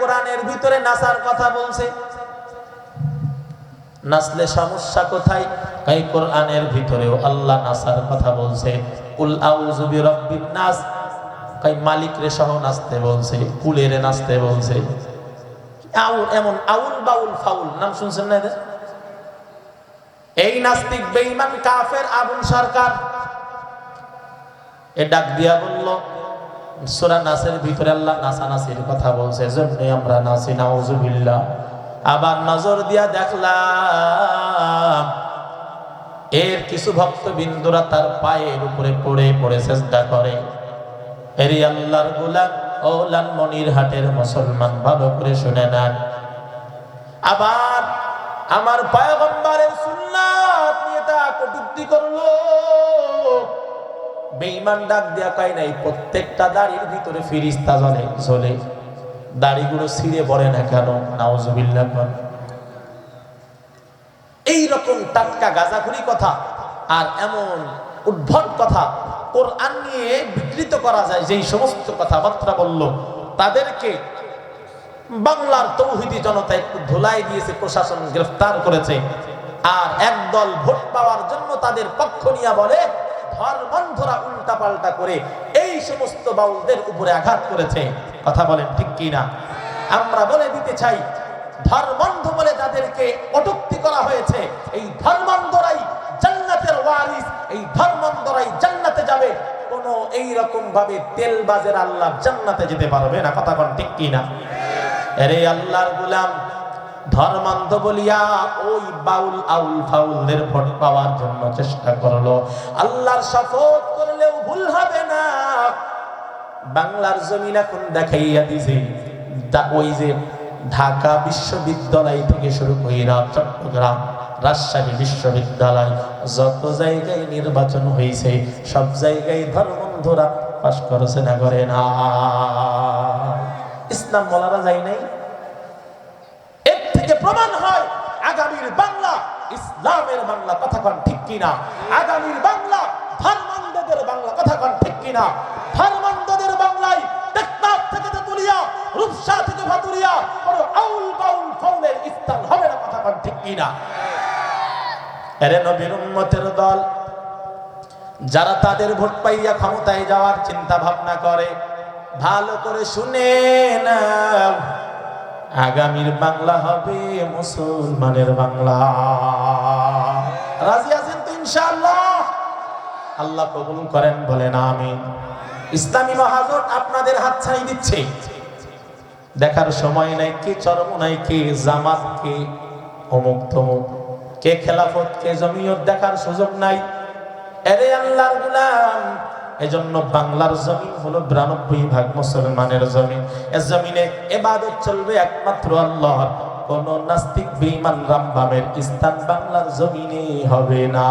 কোরআনের ভিতরে কথা বলছে? সমস্যা কোথায়? কোরআনের ভিতরেও কথা বলছে। মালিক রে সহ নাচতে বলছে, কুলেরে নাচতে বলছে। আউল এমন আউল বাউল ফাউল, নাম শুনছেন না এদের? এই নাস্তিক বেঈমান কাফের আবুল সরকার। এ ডাক দিয়া বলল সূরা নাসের ভিতরে আল্লাহ নাসানাসির কথা বলছে জন্যই আমরা নাসি, নাউজুবিল্লাহ। আবার নজর দিয়া দেখলাম, এর কিছু ভক্ত বিন্দুরা তার পায়ের উপরে পড়ে পড়ে চেষ্টা করে। এরি আল্লাহর গোলাম ওলান মনির হাটের মুসলমান, ভালো করে শুনে নেন। আবার আমার পয়গম্বরের সুন্নাত বেঈমান ডাক দেয়া কয় নাই, প্রত্যেকটা দাড়ির ভিতরে ফিরিস্তা জ্বলে জ্বলে। দাড়িগুলো ছিঁড়ে পড়ে না কেন? নাউজুবিল্লাহ কোন এই রকম টাটকা গাজাখুরি কথা আর এমন উদ্ভট কথা কোরআন নিয়ে বিকৃত করা যায়, যেই সমস্ত কথাবার্তা বলল, তাদেরকে বাংলার তৌহিদি জনতা একটু ধুলাই দিয়েছে, প্রশাসন গ্রেফতার করেছে। আর একদল ভোট পাওয়ার জন্য তাদের পক্ষ নিয়ে বলে ধর্মান্ধরা উল্টা পাল্টা করে এই সমস্ত বাউলদের উপরে আঘাত করেছে। কথা বলেন ঠিক কি না আমরা বলে দিতে চাই, ধর্মান্ধ বলে যাদেরকে কটুক্তি করা হয়েছে, এই ধর্মান্ধরাই জান্নাতের ওয়ারিস, এই ধর্মান্ধরাই জান্নাতে যাবে। কোন এই রকম ভাবে তেল বাজের আল্লাহ জান্নাতে যেতে পারবে না। কথা কোন ঠিক কি না আরে আল্লাহর গুলাম ধর্মান্ধ বলিয়া ওই বাউল, আউল ফাউলদের ভোট পাওয়ার জন্য চেষ্টা করল। আল্লাহর শপথ করলেও ভুল হবে না। বাংলার জমিন এখন দেখাইয়া দিছে। ওই যে ঢাকা বিশ্ববিদ্যালয় থেকে শুরু কইরা চট্টগ্রাম রাজশাহী বিশ্ববিদ্যালয় যত জায়গায় নির্বাচন হয়েছে সব জায়গায় ধর্মন্ধরা পাশ করেছে না, করে না। ইসলাম বলারা যায় নাই এর থেকে প্রমাণ হয় আগামীর বাংলা ইসলামের বাংলা কথা কন ঠিক কিনা? আগামীর বাংলা ধর্মান্ধদের বাংলা কথা কন ঠিক কিনা? ধর্মান্ধদের বাংলায় টেকনাফ থেকে তেতুলিয়া, রূপসা থেকে ভাতুরিয়া কোন আউল বাউল ফাউলের ইফতার হবে না কথা কন ঠিক কিনা? এরে নবীর উম্মতের দল, যারা তাদের ভোট পাইয়া ক্ষমতায় যাওয়ার চিন্তা ভাবনা করে, ভালো করে শুনে না আগামীর বাংলা হবে মুসলমানের বাংলা। রাজি আছেন তো ইনশাআল্লাহ? আল্লাহ কবুল করেন, বলেন আমি ইসলামী মহাজোট আপনাদের হাত ছাই দিচ্ছে। দেখার সময় নাই, কে চরম নাই, কে জামাত, কে অমুক তমুক। কে খেলাফত, কে জমিয়ত দেখার সুযোগ নাই। এরে আল্লাহর গুলাম এজন্য বাংলার জমিন হলো বিরানব্বই ভাগ মুসলমানের জমিন। এ জমিনে এবাদত চলবে একমাত্র আল্লাহর কোন নাস্তিক, বেঈমান, রামবামের স্থান বাংলার জমিনে হবে না।